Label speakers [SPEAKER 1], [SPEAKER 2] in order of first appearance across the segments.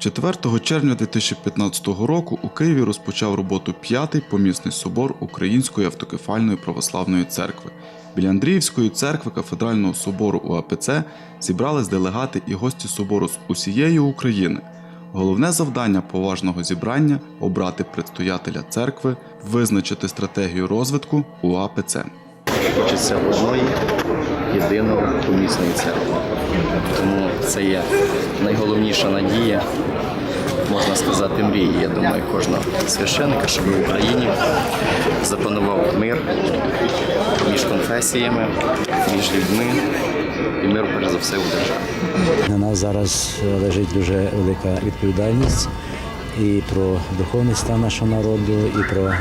[SPEAKER 1] 4 червня 2015 року у Києві розпочав роботу п'ятий помісний собор Української автокефальної православної церкви. Біля Андріївської церкви кафедрального собору УАПЦ зібрались делегати і гості собору з усієї України. Головне завдання поважного зібрання обрати предстоятеля церкви, визначити стратегію розвитку УАПЦ.
[SPEAKER 2] Хочеться одної єдиної помісної церкви. Тому це є найголовніша надія, можна сказати, мрії, я думаю, кожного священника, щоб в Україні запанував мир між конфесіями, між людьми і мир, перш за все, у державі.
[SPEAKER 3] На нас зараз лежить дуже велика відповідальність і про духовний стан нашого народу, і про е,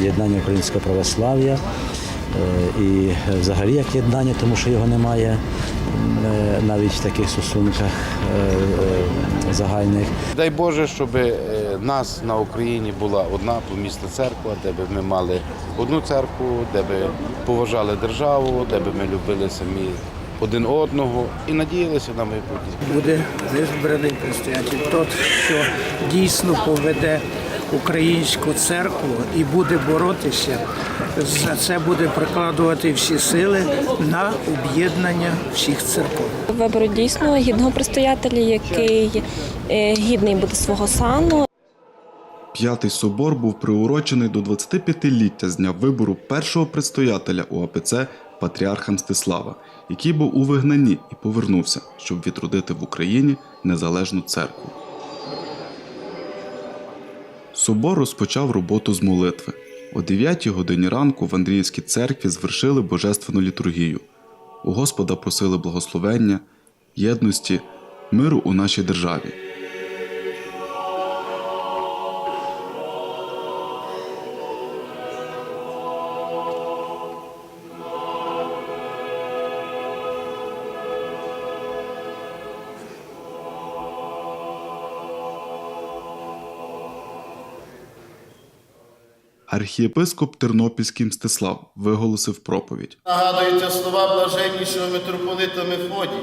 [SPEAKER 3] єднання українського православ'я, і взагалі як єднання, тому що його немає е, навіть в таких стосунках е, е, загальних.
[SPEAKER 4] Дай Боже, щоб е, нас на Україні була одна помісна церква, де б ми мали одну церкву, де б поважали державу, де б ми любили самі один одного і надіялися на майбутнє.
[SPEAKER 5] буде вибраний предстоятель, тот, що дійсно поведе українську церкву і буде боротися. За це буде прикладувати всі сили на об'єднання всіх церков.
[SPEAKER 6] Виберуть дійсно гідного предстоятеля, який е, гідний буде свого сану.
[SPEAKER 1] П'ятий собор був приурочений до 25-ліття з дня вибору першого предстоятеля УАПЦ патріарха Мстислава, який був у вигнанні і повернувся, щоб відродити в Україні незалежну церкву. Собор розпочав роботу з молитви. О 9 годині ранку в Андріївській церкві звершили божественну літургію. У Господа просили благословення, єдності, миру у нашій державі. Архієпископ Тернопільський Мстислав виголосив проповідь.
[SPEAKER 7] Нагадуються слова блаженнішого митрополита Мефодія,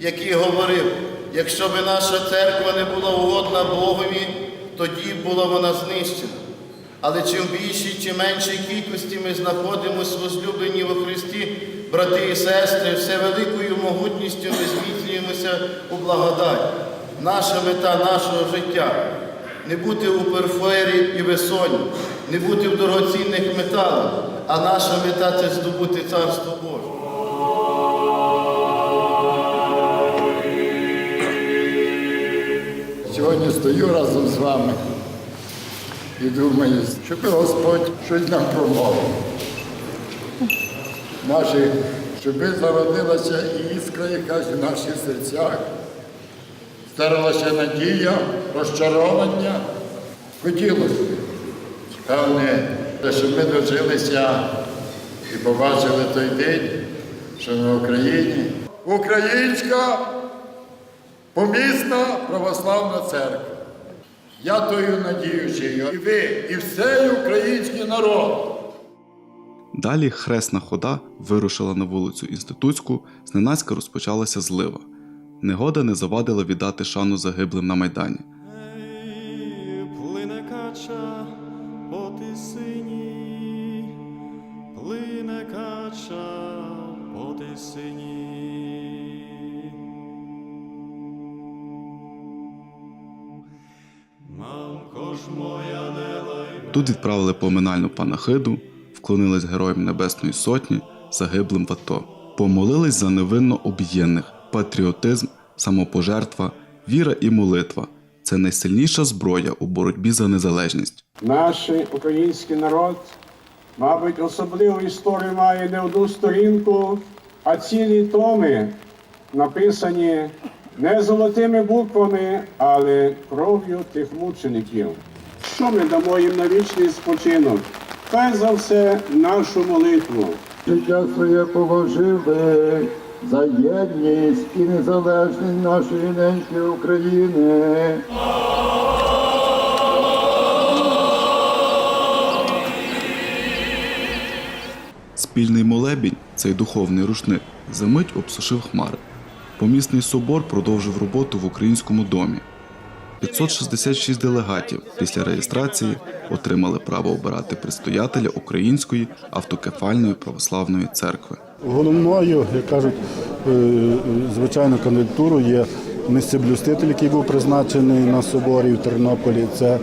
[SPEAKER 7] який говорив: якщо би наша церква не була угодна Богові, тоді була вона знищена. Але чим більшій чи меншій кількості ми знаходимося возлюблені во Христі, брати і сестри, все великою могутністю ми зміцнюємося у благодаті. Наша мета нашого життя не бути у перфері і весоні, не бути в дорогоцінних металах, а наша мета це здобути Царство Боже.
[SPEAKER 8] Сьогодні стою разом з вами і думаю, щоб Господь щось нам промовив. Наші, щоб зародилася іскра якась у наших серцях, старалася надія, розчарування. Хотілося певне, щоб ми дожилися і побачили той день, що на Україні українська помісна православна церква. Я тою надіючою, і ви, і всей український народ.
[SPEAKER 1] Далі хресна хода вирушила на вулицю Інститутську, зненацька розпочалася злива. Негода не завадила віддати шану загиблим на майдані.
[SPEAKER 9] Плине кача по тисині, плине кача по тисині. Мамко ж моя не лай
[SPEAKER 1] Тут відправили поминальну панахиду, вклонились героям Небесної Сотні, загиблим в АТО, помолились за невинно об'єднаних, патріотизм, самопожертва, віра і молитва це найсильніша зброя у боротьбі за незалежність.
[SPEAKER 10] Наш український народ, мабуть, особливу історію має не одну сторінку, а цілі томи, написані не золотими буквами, але кров'ю тих мучеників. Що ми дамо їм на вічний спочинок? Хай за все нашу молитву.
[SPEAKER 8] Життя своє положили за єдність і незалежність нашої неньки України.
[SPEAKER 1] Спільний молебінь, цей духовний рушник, за мить обсушив хмари. Помісний собор продовжив роботу в українському домі. 566 делегатів після реєстрації отримали право обирати предстоятеля Української автокефальної православної церкви.
[SPEAKER 11] Головною, як кажуть, е, звичайно, кандидатурою є місцеблюститель, який був призначений на соборі в Тернополі. Це е,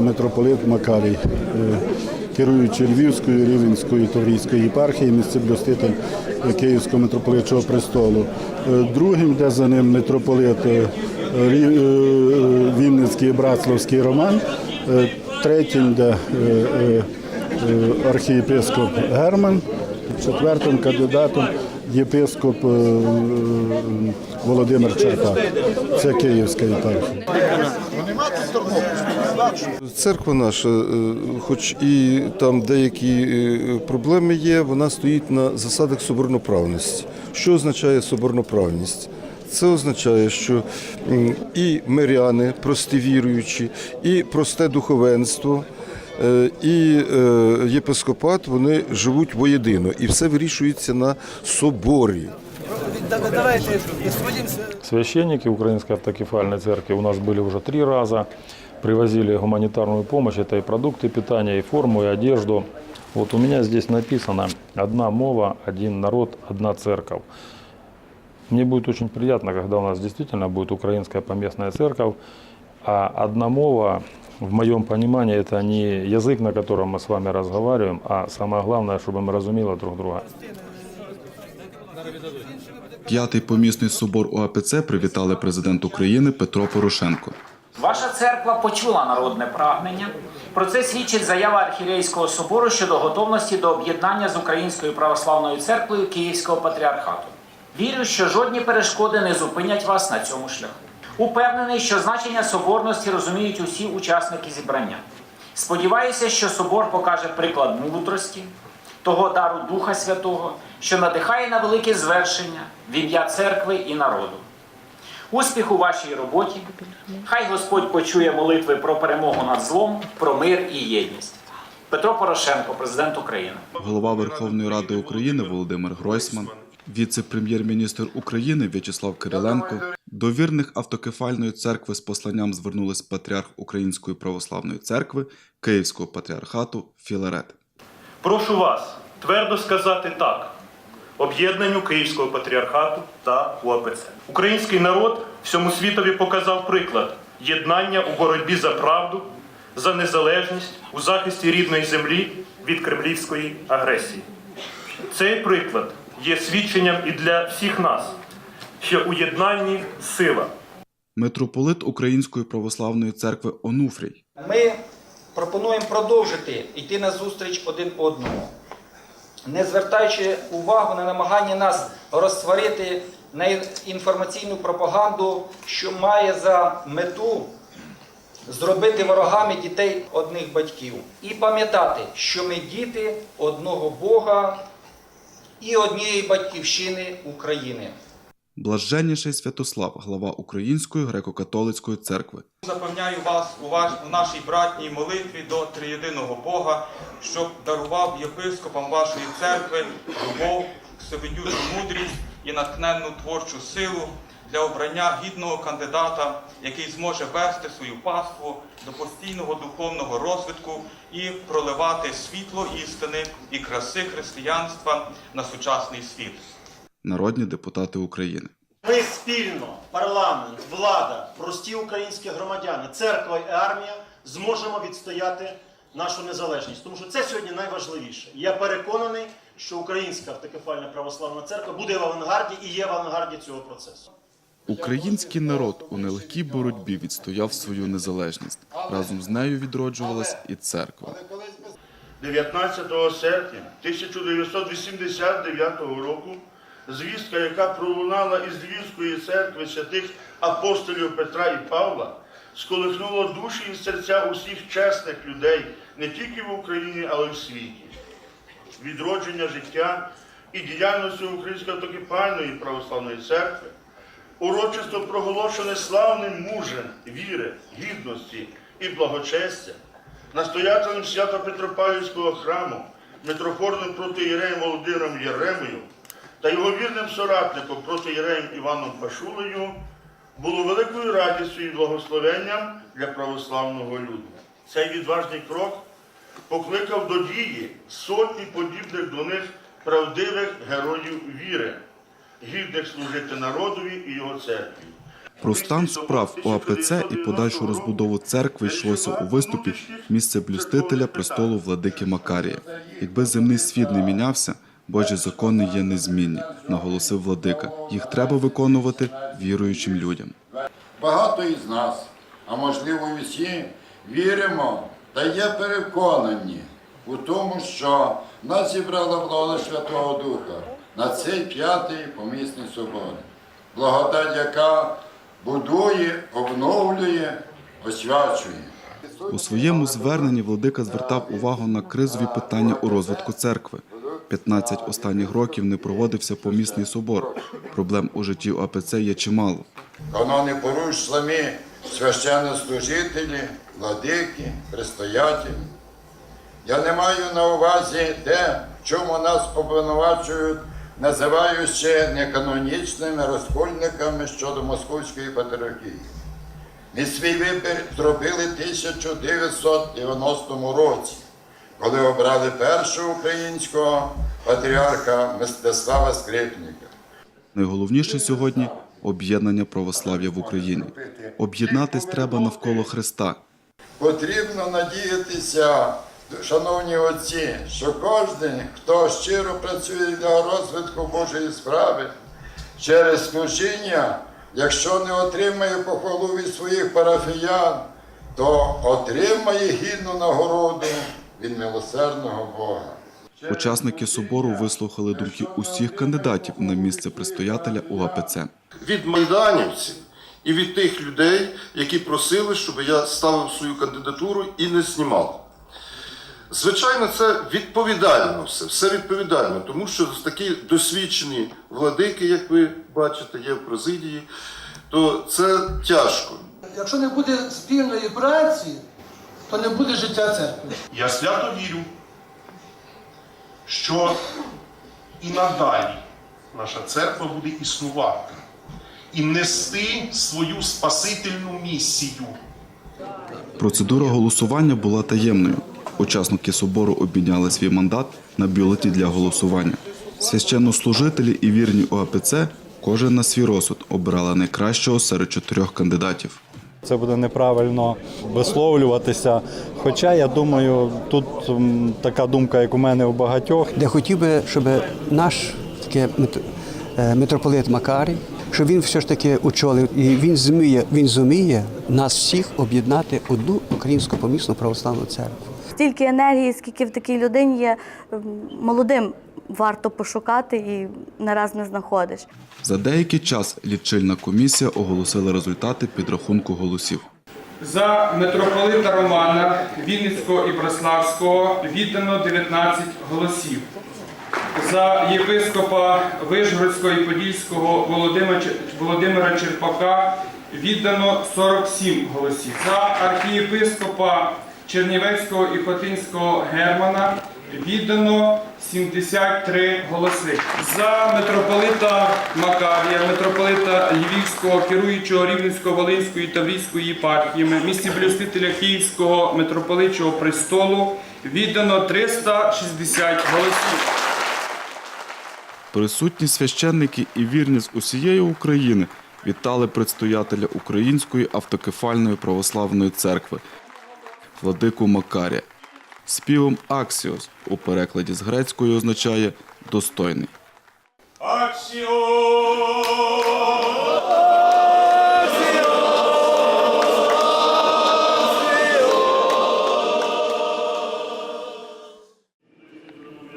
[SPEAKER 11] митрополит Макарій, е, керуючий Львівською, Рівенською, Таврійською єпархією, місцеблюститель Київського митрополитчого престолу. Другим, де за ним митрополит Вінницький Братславський Роман. Третім, де архієпископ Герман. Четвертим кандидатом єпископ е, е, Володимир Черпак. Це Київська єпархія.
[SPEAKER 12] Церква наша, е, хоч і там деякі проблеми є, вона стоїть на засадах соборноправності. Що означає соборноправність? Це означає, що і миряни, прості віруючі, і просте духовенство, і е, єпископат вони живуть воєдино, і все вирішується на соборі.
[SPEAKER 13] Священники Украинской автокефальной церкви у нас были уже три раза. Привозили гуманитарную помощь, это и продукты питания, и форму, и одежду. Вот у меня здесь написано «Одна мова, один народ, одна церковь». Мне будет очень приятно, когда у нас действительно будет украинская поместная церковь, а одна мова, в моем понимании, это не язык, на котором мы с вами разговариваем, а самое главное, чтобы мы разумели друг друга.
[SPEAKER 1] П'ятий помісний собор УАПЦ привітали президент України Петро Порошенко.
[SPEAKER 14] Ваша церква почула народне прагнення. Про це свідчить заява архірейського собору щодо готовності до об'єднання з Українською православною церквою Київського патріархату. Вірю, що жодні перешкоди не зупинять вас на цьому шляху. Упевнений, що значення соборності розуміють усі учасники зібрання. Сподіваюся, що собор покаже приклад мудрості, того дару Духа Святого, що надихає на велике звершення в ім'я церкви і народу. Успіх у вашій роботі. Хай Господь почує молитви про перемогу над злом, про мир і єдність. Петро Порошенко, президент України.
[SPEAKER 1] Голова Верховної Ради України Володимир Гройсман, віце-прем'єр-міністр України В'ячеслав Кириленко. До вірних автокефальної церкви з посланням звернулись патріарх Української православної церкви Київського патріархату Філарет.
[SPEAKER 9] Прошу вас твердо сказати так об'єднанню Київського патріархату та УАПЦ. Український народ всьому світові показав приклад єднання у боротьбі за правду, за незалежність у захисті рідної землі від кремлівської агресії. Цей приклад є свідченням і для всіх нас, що у єднанні сила.
[SPEAKER 1] Митрополит Української православної церкви Онуфрій
[SPEAKER 15] Ми пропонуємо продовжити йти на зустріч один одному, не звертаючи увагу на намагання нас розсварити на інформаційну пропаганду, що має за мету зробити ворогами дітей одних батьків. І пам'ятати, що ми діти одного Бога і однієї батьківщини України.
[SPEAKER 1] Блаженніший Святослав, глава Української греко-католицької церкви.
[SPEAKER 16] Запевняю вас у, ваш, у нашій братній молитві до триєдиного Бога, щоб дарував єпископам вашої церкви любов, всевидючу мудрість і натхненну творчу силу для обрання гідного кандидата, який зможе вести свою паству до постійного духовного розвитку і проливати світло істини і краси християнства на сучасний світ.
[SPEAKER 1] Народні депутати України.
[SPEAKER 17] Ми спільно, парламент, влада, прості українські громадяни, церква і армія зможемо відстояти нашу незалежність. Тому що це сьогодні найважливіше. Я переконаний, що Українська автокефальна православна церква буде в авангарді і є в авангарді цього процесу.
[SPEAKER 1] Український народ у нелегкій боротьбі відстояв свою незалежність. Разом з нею відроджувалась і церква.
[SPEAKER 7] 19 серпня 1989 року звістка, яка пролунала із Львівської церкви святих апостолів Петра і Павла, сколихнула душі і серця усіх чесних людей не тільки в Україні, але й в світі. Відродження життя і діяльності Української автокефальної православної церкви урочисто проголошене славним мужем віри, гідності і благочестя, настоятелем Свято-Петропавлівського храму, митрофорним протиєреєм Володимиром Єремою та його вірним соратником протиєреєм Іваном Пашулею
[SPEAKER 18] було великою радістю і благословенням для православного люду. Цей відважний крок покликав до дії сотні подібних до них правдивих героїв віри, гідних служити народові і його церкві.
[SPEAKER 1] Про стан справ ОАПЦ і подальшу розбудову церкви йшлося у виступі місце блюстителя престолу владики Макарія. Якби земний світ не мінявся, Божі закони є незмінні, наголосив владика. Їх треба виконувати віруючим людям.
[SPEAKER 8] Багато із нас, а можливо і всі, віримо та є переконані у тому, що нас зібрала влада Святого Духа на цей п'ятий помісний собор. Благодать, яка будує, обновлює, освячує.
[SPEAKER 1] У своєму зверненні владика звертав увагу на кризові питання у розвитку церкви. 15 останніх років не проводився помісний собор. Проблем у житті ОАПЦ є чимало.
[SPEAKER 8] Канони поруч самі священнослужителі, владики, предстоятелі. Я не маю на увазі те, в чому нас обвинувачують, називаючи неканонічними розкольниками щодо Московської патріархії. Ми свій вибір зробили в 1990 році, коли обрали першого українського патріарха Мстислава Скрипника.
[SPEAKER 1] Найголовніше сьогодні об'єднання православ'я в Україні. Об'єднатись треба навколо Христа.
[SPEAKER 8] Потрібно надіятися, шановні отці, що кожен, хто щиро працює для розвитку Божої справи, через служіння, якщо не отримає похвалу від своїх парафіян, то отримає гідну нагороду від милосердного Бога.
[SPEAKER 1] Учасники собору вислухали думки усіх кандидатів на місце предстоятеля УАПЦ.
[SPEAKER 19] від майданівців і від тих людей, які просили, щоб я ставив свою кандидатуру і не знімав. Звичайно, це відповідально все, все відповідально, тому що такі досвідчені владики, як ви бачите, є в президії, то це тяжко.
[SPEAKER 20] Якщо не буде спільної праці, то не буде життя церкви.
[SPEAKER 9] Я свято вірю, що і надалі наша церква буде існувати і нести свою спасительну місію.
[SPEAKER 1] Процедура голосування була таємною. Учасники собору обміняли свій мандат на бюлетні для голосування. Священнослужителі і вірні ОАПЦ кожен на свій розсуд обирали найкращого серед чотирьох кандидатів.
[SPEAKER 21] Це буде неправильно висловлюватися. Хоча я думаю, тут така думка, як у мене у багатьох.
[SPEAKER 22] де хотів би, щоб наш таке е, митрополит Макарій, щоб він все ж таки очолив, і він зуміє, він зуміє нас всіх об'єднати одну українську помісну православну церкву.
[SPEAKER 23] Стільки енергії, скільки в такій людині є молодим, варто пошукати і не раз не знаходиш.
[SPEAKER 1] За деякий час лічильна комісія оголосила результати підрахунку голосів.
[SPEAKER 24] За митрополита Романа Вінницького і Брославського віддано 19 голосів. За єпископа Вишгородського і Подільського Володимира Черпака віддано 47 голосів. За архієпископа Чернівецького і Хотинського Германа віддано 73 голоси. За митрополита Макарія, митрополита Львівського, керуючого Рівненського, Волинської та Таврійської єпархіями, місці блюстителя Київського митрополичого престолу віддано 360 голосів.
[SPEAKER 1] Присутні священники і вірні з усієї України вітали предстоятеля Української автокефальної православної церкви владику Макарія. Співом Аксіос у перекладі з грецької означає достойний.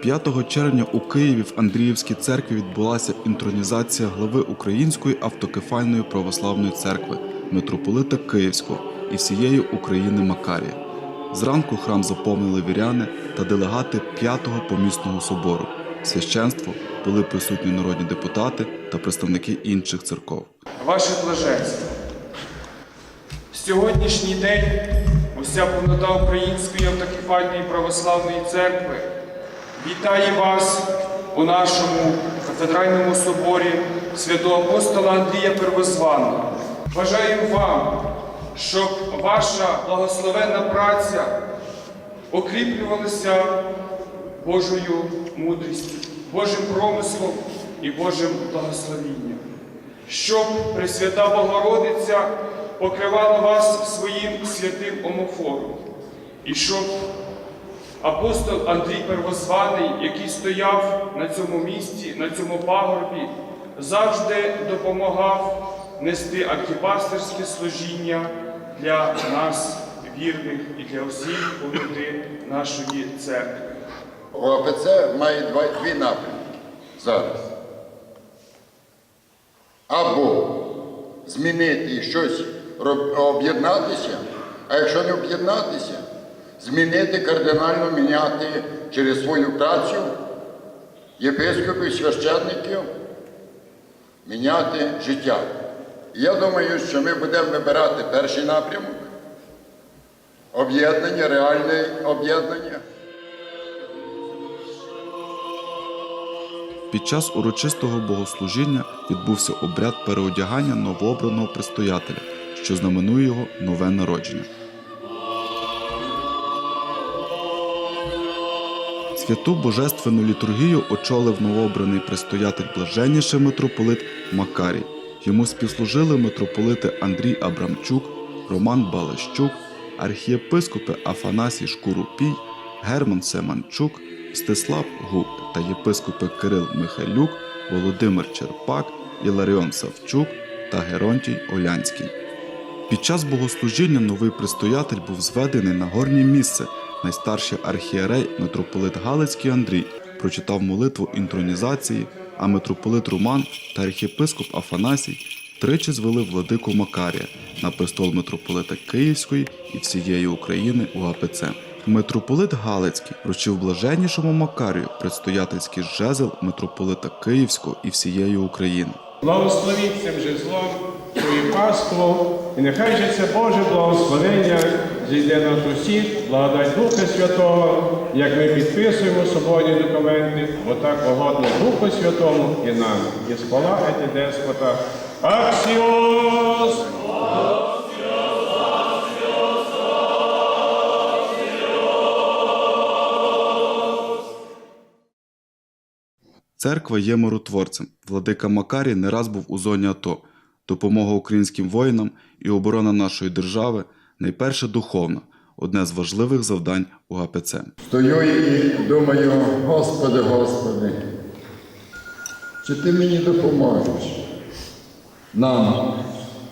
[SPEAKER 1] 5 червня у Києві в Андріївській церкві відбулася інтронізація глави Української автокефальної православної церкви митрополита Київського і всієї України Макарія. Зранку храм заповнили віряни та делегати 5-го помісного собору. Священство були присутні народні депутати та представники інших церков.
[SPEAKER 24] Ваше блаженство. Сьогоднішній день уся повнота Української автокефальної православної церкви вітає вас у нашому кафедральному соборі святого апостола Андрія Первозваного. Бажаю вам, щоб ваша благословенна праця окріплювалася Божою мудрістю, Божим промислом і Божим благословінням, щоб Пресвята Богородиця покривала вас своїм святим омофором, і щоб апостол Андрій Первозваний, який стояв на цьому місці, на цьому пагорбі, завжди допомагав нести архіпастерське служіння для нас, вірних, і для всіх повноти нашої церкви.
[SPEAKER 8] ОПЦ має дві напрямки зараз. Або змінити щось об'єднатися, а якщо не об'єднатися, змінити кардинально міняти через свою працю єпископів, священників, міняти життя. Я думаю, що ми будемо вибирати перший напрямок об'єднання, реальне об'єднання.
[SPEAKER 1] Під час урочистого богослужіння відбувся обряд переодягання новообраного предстоятеля, що знаменує його нове народження. Святу божественну літургію очолив новообраний предстоятель блаженніший митрополит Макарій. Йому співслужили митрополити Андрій Абрамчук, Роман Балещук, архієпископи Афанасій Шкурупій, Герман Семанчук, Мстислав Гук та єпископи Кирил Михайлюк, Володимир Черпак, Іларіон Савчук та Геронтій Олянський. Під час богослужіння новий предстоятель був зведений на горнє місце. Найстарший архієрей митрополит Галицький Андрій прочитав молитву інтронізації, а митрополит Роман та архієпископ Афанасій тричі звели владику Макарія на престол митрополита Київської і всієї України у АПЦ. Митрополит Галицький вручив блаженнішому Макарію предстоятельський жезл митрополита Київського і всієї України.
[SPEAKER 10] Благословіть цим жезлом свою паству, і нехай же це Боже благословення зійде на нас усіх, благодать Духа Святого, як ми підписуємо соборні документи, бо так угодно Духу Святому і нам. І спала еті деспота. Аксіос!
[SPEAKER 1] Церква є миротворцем. Владика Макарій не раз був у зоні АТО. Допомога українським воїнам і оборона нашої держави найперше духовна, одне з важливих завдань у АПЦ.
[SPEAKER 8] Стою і думаю, Господи, Господи, чи ти мені допоможеш нам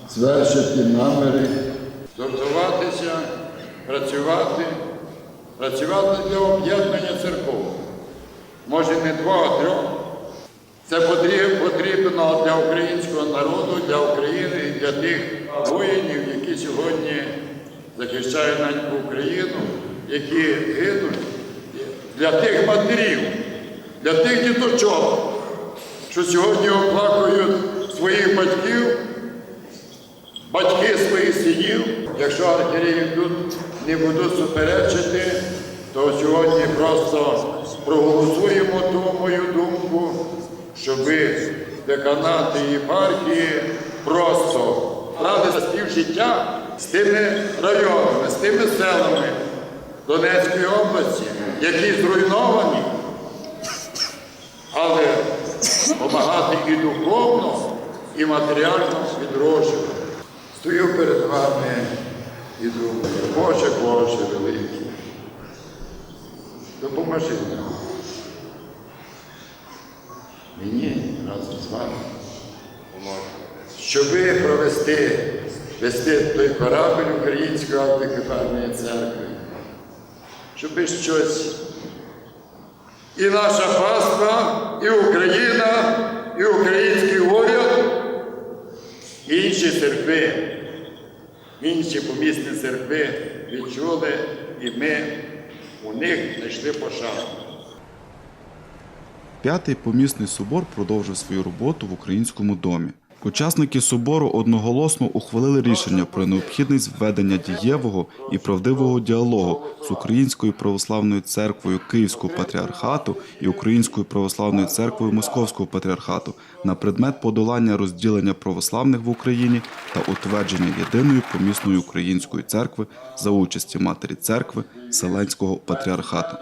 [SPEAKER 8] звершити наміри, згуртуватися, працювати, працювати для об'єднання церков. Може не двох, а трьох. Це потрібно для українського народу, для України і для тих воїнів, які сьогодні захищають неньку Україну, які гинуть, для тих матерів, для тих діточок, що сьогодні оплакують своїх батьків, батьки своїх синів. Якщо архієреї тут не будуть суперечити, то сьогодні просто проголосуємо ту мою думку, щоб деканати і єпархії просто ради співжиття з тими районами, з тими селами Донецької області, які зруйновані, але допомагати і духовно, і матеріально відроджувати. Стою перед вами і думаю, Боже, Боже великий, допоможи нам. Мені разом з вами щоби провести, вести той корабль Української автокефальної церкви, щоби щось і наша паства, і Україна, і український уряд, і інші церкви, інші помісні церкви відчули, і ми у них знайшли пошану.
[SPEAKER 1] П'ятий помісний собор продовжив свою роботу в українському домі. Учасники собору одноголосно ухвалили рішення про необхідність введення дієвого і правдивого діалогу з Українською православною церквою Київського патріархату і Українською православною церквою Московського патріархату на предмет подолання розділення православних в Україні та утвердження єдиної помісної української церкви за участі матері церкви Вселенського патріархату.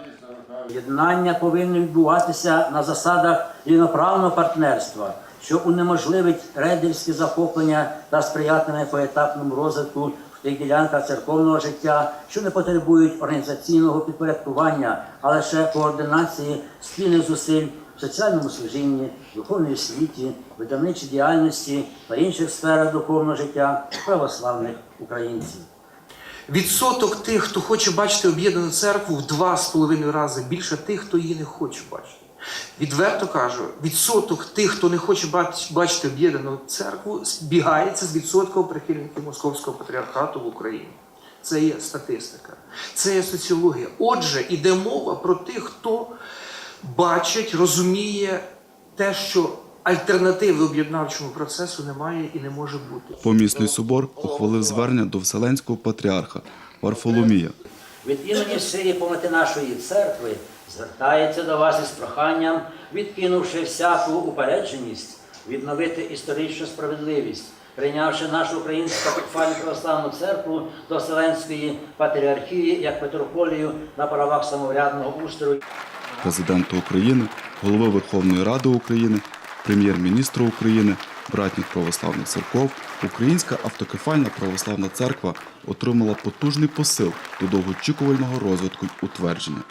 [SPEAKER 25] Єднання повинно відбуватися на засадах рівноправного партнерства, що унеможливить рейдерські захоплення та сприятиме поетапному розвитку в тих ділянках церковного життя, що не потребують організаційного підпорядкування, а лише координації спільних зусиль в соціальному служінні, духовній освіті, видавничій діяльності та інших сферах духовного життя православних українців.
[SPEAKER 26] Відсоток тих, хто хоче бачити об'єднану церкву, в два з половиною рази більше тих, хто її не хоче бачити. Відверто кажу, відсоток тих, хто не хоче бачити об'єднану церкву, збігається з відсотком прихильників Московського патріархату в Україні. Це є статистика, це є соціологія. Отже, іде мова про тих, хто бачить, розуміє те, що альтернативи об'єднавчому процесу немає і не може бути.
[SPEAKER 1] Помісний собор ухвалив звернення до Вселенського патріарха Варфоломія.
[SPEAKER 25] Від імені всієї повноти нашої церкви звертається до вас із проханням, відкинувши всяку упередженість, відновити історичну справедливість, прийнявши нашу українську католицьку православну церкву до Вселенської патріархії як митрополію на правах самоврядного устрою.
[SPEAKER 1] президента України, голови Верховної Ради України, прем'єр-міністра України, братніх православних церков, Українська автокефальна православна церква отримала потужний посил до довгоочікувального розвитку утвердження.